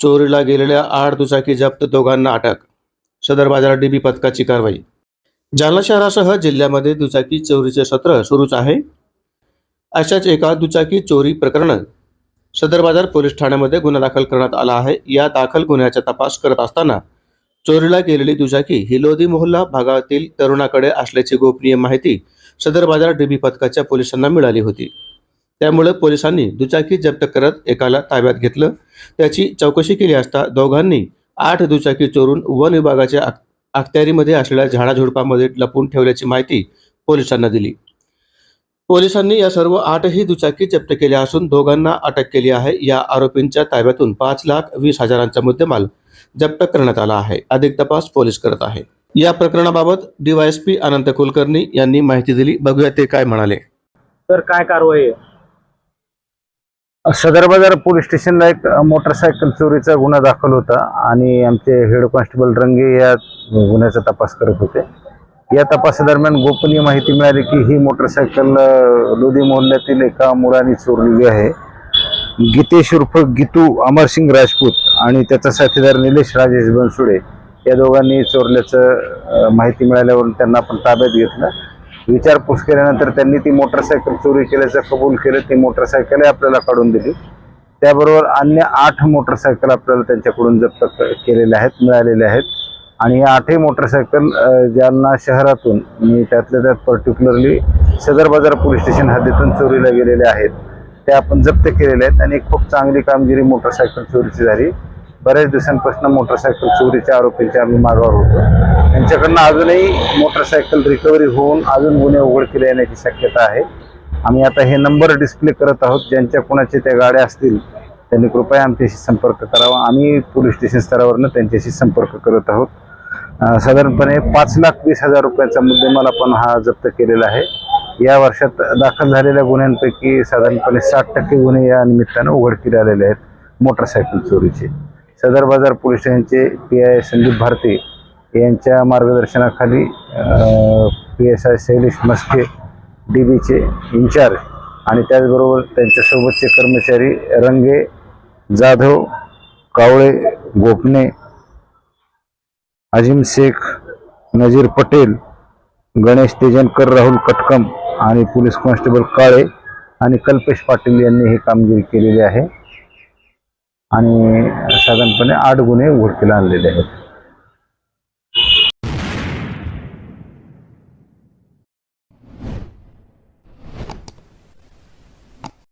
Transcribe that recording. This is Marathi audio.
चोरीला गेलेल्या आठ दुचाकी जप्त दोघांना अटक. सदर बाजार डीबी पथकाची कारवाई. जालना शहरासह जिल्ह्यामध्ये दुचाकी चोरीचे सत्र सुरूच आहे. अशाच एका दुचाकी चोरी प्रकरण सदर बाजार पोलीस ठाण्यामध्ये गुन्हा दाखल करण्यात आला आहे. या दाखल गुन्ह्याचा तपास करत असताना चोरीला गेलेली दुचाकी ही लोधी मोहल्ला भागातील तरुणाकडे असल्याची गोपनीय माहिती सदर बाजार डीबी पथकाच्या पोलिसांना मिळाली होती. त्यामुळे पोलिसांनी दुचाकी जप्त करत एकाला ताब्यात घेतलं. त्याची चौकशी केली असता दोघांनी आठ दुचाकी चोरून वन विभागाच्या अखत्यारीमध्ये असलेल्या झाडाझुडपामध्ये लपून ठेवल्याची माहिती पोलिसांना दिली. पोलिसांनी या सर्व आठही दुचाकी जप्त केल्या असून दोघांना अटक केली आहे. या आरोपींच्या ताब्यातून पाच लाख वीस हजारांचा मुद्देमाल जप्त करण्यात आला आहे. अधिक तपास पोलीस करत आहे. या प्रकरणाबाबत डीवायएसपी अनंत कुलकर्णी यांनी माहिती दिली. बघूया ते काय म्हणाले. तर काय कारवाई आहे? सदर बाजार पोलीस स्टेशनला एक मोटरसायकल चोरीचा गुन्हा दाखल होता आणि आमचे हेड कॉन्स्टेबल रंगे या गुन्ह्याचा तपास करत होते. या तपासादरम्यान गोपनीय माहिती मिळाली की ही मोटरसायकल लोधी मोहल्ल्यातील एका मुलाने चोरलेली आहे. गीतेश उर्फ गीतू अमरसिंग राजपूत आणि त्याचा साथीदार निलेश राजेश बनसुडे या दोघांनी चोरल्याचं माहिती मिळाल्यावरून त्यांना आपण ताब्यात घेतलं. विचारपूस केल्यानंतर त्यांनी ती मोटरसायकल चोरी केल्याचं कबूल केलं. ती मोटरसायकलही आपल्याला काढून दिली. त्याबरोबर अन्य आठ मोटरसायकल आपल्याला त्यांच्याकडून जप्त क- केलेल्या आहेत मिळालेल्या आहेत. आणि या आठही मोटरसायकल ज्यांना जालना शहरातून मी त्यातल्या त्यात पर्टिक्युलरली सदर बाजार पोलीस स्टेशन हद्दीतून चोरीला गेलेले आहेत त्या आपण जप्त केलेल्या आहेत. आणि खूप चांगली कामगिरी मोटरसायकल चोरीची झाली. बऱ्याच दिवसांपासून मोटरसायकल चोरीच्या आरोपींच्या आम्ही मागावर होतो. त्यांच्याकडनं अजूनही मोटरसायकल रिकव्हरी होऊन अजून गुन्हे उघडकीला येण्याची शक्यता आहे. आम्ही आता हे नंबर डिस्प्ले करत आहोत. ज्यांच्या कोणाच्या त्या गाड्या असतील त्यांनी कृपया आमच्याशी संपर्क करावा. आम्ही पोलीस स्टेशन स्तरावरनं त्यांच्याशी संपर्क करत आहोत. साधारणपणे पाच लाख वीस हजार रुपयाचा मुद्देमाल आपण हा जप्त केलेला आहे. या वर्षात दाखल झालेल्या गुन्ह्यांपैकी साधारणपणे साठ टक्के गुन्हे या निमित्तानं उघडकीला आलेले आहेत मोटरसायकल चोरीचे. सदर बाजार पोलीस स्टेशनचे पी आय संदीप भारती यांच्या मार्गदर्शनाखाली P S I Shailesh Maske D बीचे इन्चार्ज आणि त्याचबरोबर त्यांच्यासोबतचे कर्मचारी रंगे जाधव कावळे गोपने अजिम शेख नजीर पटेल गणेश तेजनकर राहुल कटकम आणि पोलीस कॉन्स्टेबल काळे आणि कल्पेश पाटील यांनी ही कामगिरी केलेली आहे. आणि साधारणपणे आठ गुन्हे उघडकीला आणलेले आहेत.